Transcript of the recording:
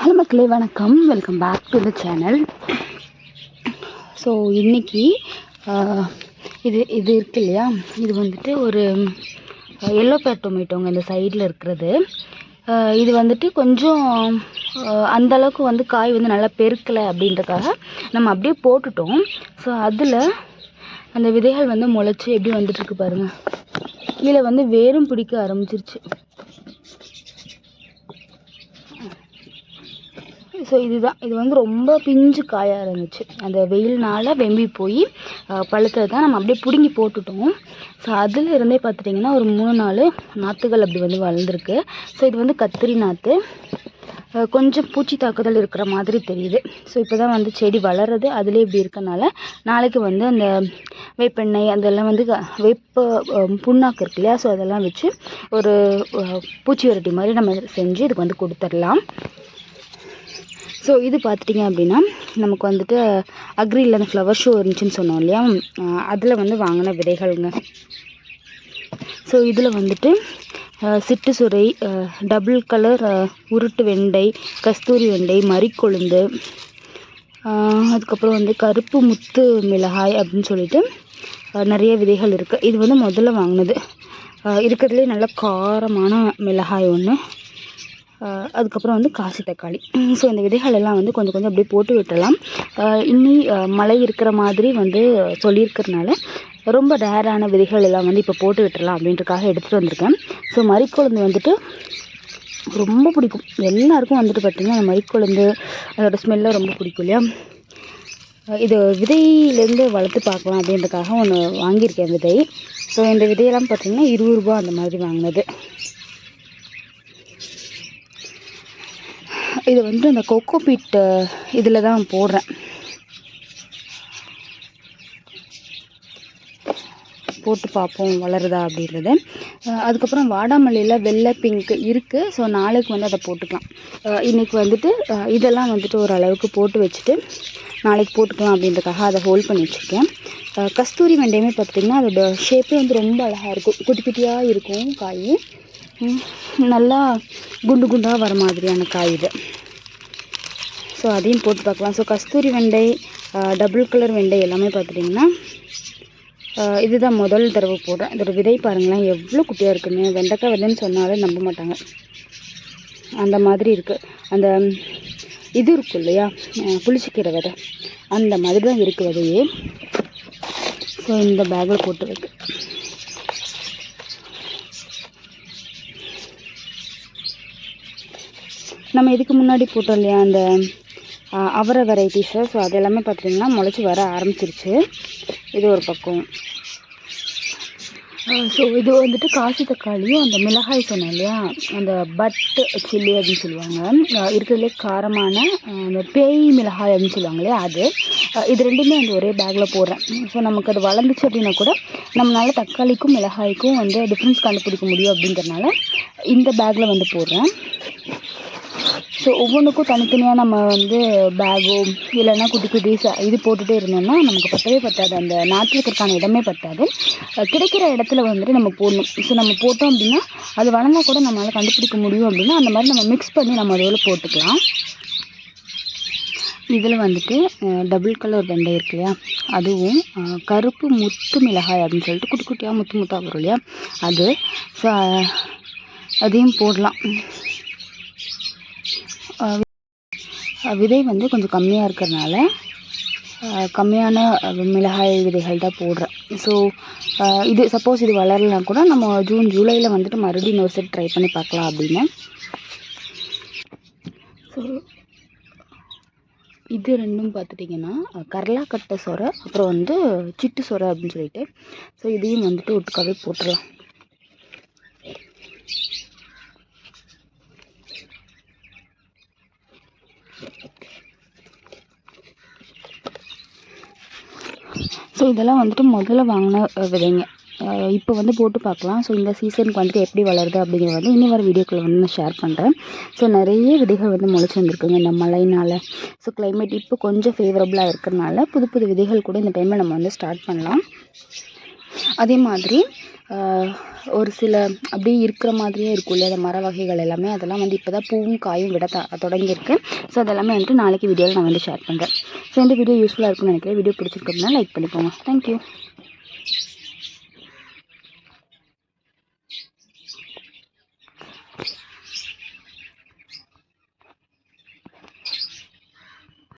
Hello மக்களே வணக்கம். Welcome back to the channel so இன்றைக்கி இது இது இருக்கு இல்லையா? இது வந்துட்டு ஒரு எல்லோ பேர் டொமேட்டோங்க இந்த சைடில் இருக்கிறது. இது வந்துட்டு கொஞ்சம் அந்தளவுக்கு வந்து காய் வந்து நல்லா பெருக்கலை அப்படின்றதுக்காக நம்ம அப்படியே போட்டுட்டோம். ஸோ அதில் அந்த விதைகள் வந்து முளைச்சி எப்படி வந்துட்டுருக்கு பாருங்கள் கீழே வந்து வேரும் பிடிக்க ஆரம்பிச்சிருச்சு. ஸோ இதுதான். இது வந்து ரொம்ப பிஞ்சு காயாக இருந்துச்சு. அந்த வெயில்னால் வெம்பி போய் பழுத்தது தான் நம்ம அப்படியே பிடுங்கி போட்டுட்டோம். ஸோ அதில் இருந்தே பார்த்துட்டிங்கன்னா ஒரு மூணு நாலு நாற்றுகள் அப்படி வந்து வளர்ந்துருக்கு. ஸோ இது வந்து கத்திரி நாற்று கொஞ்சம் பூச்சி தாக்குதல் இருக்கிற மாதிரி தெரியுது. ஸோ இப்போ தான் வந்து செடி வளருது. அதுலேயே இப்படி இருக்கனால நாளைக்கு வந்து அந்த வேப்பெண்ணெய் அதெல்லாம் வந்து க- வேப்ப புண்ணாக்கு இருக்கு இல்லையா? ஸோ அதெல்லாம் வச்சு ஒரு பூச்சி வரட்டி மாதிரி நம்ம செஞ்சு இதுக்கு வந்து கொடுத்துடலாம். ஸோ இது பார்த்துட்டிங்க அப்படின்னா நமக்கு வந்துட்டு அக்ரியில் அந்த ஃப்ளவர் ஷோ இருந்துச்சுன்னு சொன்னோம் இல்லையா? அதில் வந்து வாங்கின விதைகள்ங்க. ஸோ இதில் வந்துட்டு சிட்டு சுரை டபுள் கலர் உருட்டு வெண்டை கஸ்தூரி வெண்டை மறிக்கொழுந்து அதுக்கப்புறம் வந்து கருப்பு முத்து மிளகாய் அப்படின்னு சொல்லிட்டு நிறைய விதைகள் இருக்குது இது வந்து முதல்ல வாங்கினது. இருக்கிறதுலே நல்ல காரமான மிளகாய் ஒன்று அதுக்கப்புறம் வந்து காசி தக்காளி. ஸோ இந்த விதைகள் எல்லாம் வந்து கொஞ்சம் கொஞ்சம் அப்படியே போட்டு விட்டுடலாம் இனி இன்னி மழை இருக்கிற மாதிரி வந்து சொல்லியிருக்கிறதுனால ரொம்ப ரேரான விதைகள் எல்லாம் வந்து இப்போ போட்டு விட்டுறலாம் அப்படின்றக்காக எடுத்துகிட்டு வந்திருக்கேன். ஸோ மறிக்கொழுந்து வந்துட்டு ரொம்ப பிடிக்கும். எல்லாருக்கும் வந்துட்டு பார்த்திங்கன்னா அந்த மறிக்கொழுந்து அதோட ஸ்மெல்லாம் ரொம்ப பிடிக்கும் இல்லையா? இது விதையிலேருந்து வளர்த்து பார்க்கலாம் அப்படின்றக்காக ஒன்று வாங்கியிருக்கேன் விதை. ஸோ இந்த விதையெல்லாம் பார்த்திங்கன்னா இருபது ரூபா அந்த மாதிரி வாங்கினது. இது வந்து அந்த கொக்கோ பீட் இதில் தான் போடுறேன். போட்டு பார்ப்போம் வளருதா அப்படின்றது. அதுக்கப்புறம் வாடாமல்லியில் வெள்ளை பிங்க் இருக்குது ஸோ நாளைக்கு வந்து அதை போட்டுக்கலாம். இன்றைக்கி வந்துட்டு இதெல்லாம் வந்துட்டு ஓரளவுக்கு போட்டு வச்சுட்டு நாளைக்கு போட்டுக்கலாம் அப்படின்றதுக்காக அதை ஹோல்ட் பண்ணி வச்சுருக்கேன். கஸ்தூரி வெண்டையுமே பார்த்திங்கன்னா அதோட ஷேப்பே வந்து ரொம்ப அழகாக இருக்கும். குட்டி குட்டியாக இருக்கும் காய். நல்லா குண்டு குண்டாக வர மாதிரியான காய் இது. ஸோ அதையும் போட்டு பார்க்கலாம். ஸோ கஸ்தூரி வெண்டை டபுள் கலர் வெண்டை எல்லாமே பார்த்துட்டிங்கன்னா இதுதான் முதல் தடவை போடுறேன். இதோட விதை பாருங்களேன். எவ்வளோ குட்டியாக இருக்குன்னு வெண்டைக்காய் விதைன்னு சொன்னாலே நம்ப மாட்டாங்க. அந்த மாதிரி இருக்குது அந்த இது இருக்கும் இல்லையா? புளிச்சிக்கிற விதை அந்த மாதிரி தான் இருக்குது விதையே ஸோ இந்த பேக்கில் போட்டு வைக்க. நம்ம இதுக்கு முன்னாடி போட்டோம் இல்லையா? அந்த அவரை வெரைட்டிஸு ஸோ அது எல்லாமே பார்த்தீங்கன்னா முளைச்சி வர ஆரம்பிச்சிருச்சு. இது ஒரு பக்கம். ஸோ இது வந்துட்டு காசி தக்காளியும் அந்த மிளகாய் சொன்னேன் இல்லையா? அந்த பட்டு சில்லி அப்படின்னு சொல்லுவாங்க. இருக்கிறதுலே காரமான அந்த பேய் மிளகாய் அப்படின்னு சொல்லுவாங்க இல்லையா அது? இது ரெண்டுமே அந்த ஒரே பேக்கில் போடுறேன். ஸோ நமக்கு அது வளர்ந்துச்சு அப்படின்னா கூட நம்மளால் தக்காளிக்கும் மிளகாய்க்கும் வந்து டிஃப்ரென்ஸ் கண்டுபிடிக்க முடியும் அப்படிங்கிறனால இந்த பேக்கில் வந்து போடுறேன். ஸோ ஒவ்வொன்றுக்கும் தனித்தனியாக நம்ம வந்து பேகோ இல்லைன்னா குட்டி குட்டி ச இது போட்டுகிட்டே இருந்தோம்னா நமக்கு பத்தவே பத்தாது. அந்த நாற்று வைக்கிறதுக்கான இடமே பத்தாது. கிடைக்கிற இடத்துல வந்துட்டு நம்ம போடணும். ஸோ நம்ம போட்டோம் அப்படின்னா அது வளர்ந்தால் கூட நம்மளால் கண்டுபிடிக்க முடியும் அப்படின்னா அந்த மாதிரி நம்ம மிக்ஸ் பண்ணி நம்ம அதோட போட்டுக்கலாம். இதில் வந்துட்டு டபுள் கலர் வெண்டை இருக்கு இல்லையா? அதுவும் கருப்பு முத்து மிளகாய் அப்படின்னு சொல்லிட்டு குட்டி குட்டியாக முத்து முத்தாக வரும் இல்லையா? அது ஸோ அதையும் போடலாம். விதை வந்து கொஞ்சம் கம்மியாக இருக்கிறதுனால கம்மியான மிளகாய் விதைகள் தான் போடுறேன். ஸோ இது சப்போஸ் இது வளரலாம் கூட நம்ம ஜூன் ஜூலையில் வந்துட்டு மறுபடியும் இன்னொரு செட் ட்ரை பண்ணி பார்க்கலாம் அப்படின்னு. ஸோ இது ரெண்டும் பார்த்துட்டிங்கன்னா கரலாக்கட்டை சொரை அப்புறம் வந்து சிட்டு சொரை அப்படின்னு சொல்லிட்டு. ஸோ இதையும் வந்துட்டு ஒட்டுக்காவே போட்டுடலாம் ஸோ இதெல்லாம் வந்துட்டு முதல்ல வாங்கின விதைங்க. இப்போ வந்து போட்டு பார்க்கலாம். ஸோ இந்த சீசனுக்கு வந்துட்டு எப்படி வளருது அப்படிங்கிறது வந்து இன்னும் வர வீடியோக்களை வந்து நான் ஷேர் பண்ணுறேன் ஸோ நிறைய விதைகள் வந்து முளைச்சி வந்திருக்குங்க. இந்த மழைனால் ஸோ கிளைமேட் இப்போ கொஞ்சம் ஃபேவரபுளாக இருக்கிறனால புது புது விதைகள் கூட இந்த டைமில் நம்ம வந்து ஸ்டார்ட் பண்ணலாம். அதே மாதிரி ஒரு சில அப்படியே இருக்கிற மாதிரியே இருக்கும் இல்லையா? அந்த மர வகைகள் எல்லாமே. அதெல்லாம் வந்து இப்போ தான் பூவும் காயும் விட த தொடங்கியிருக்கு. ஸோ அதெல்லாமே வந்துட்டு நாளைக்கு வீடியோவில் நான் வந்து ஷேர் பண்ணுறேன் ஸோ இந்த வீடியோ யூஸ்ஃபுல்லாக இருக்கும்னு நினைக்கிறேன். வீடியோ பிடிச்சிருக்கோம்னா லைக் பண்ணிக்கோங்க. Thank you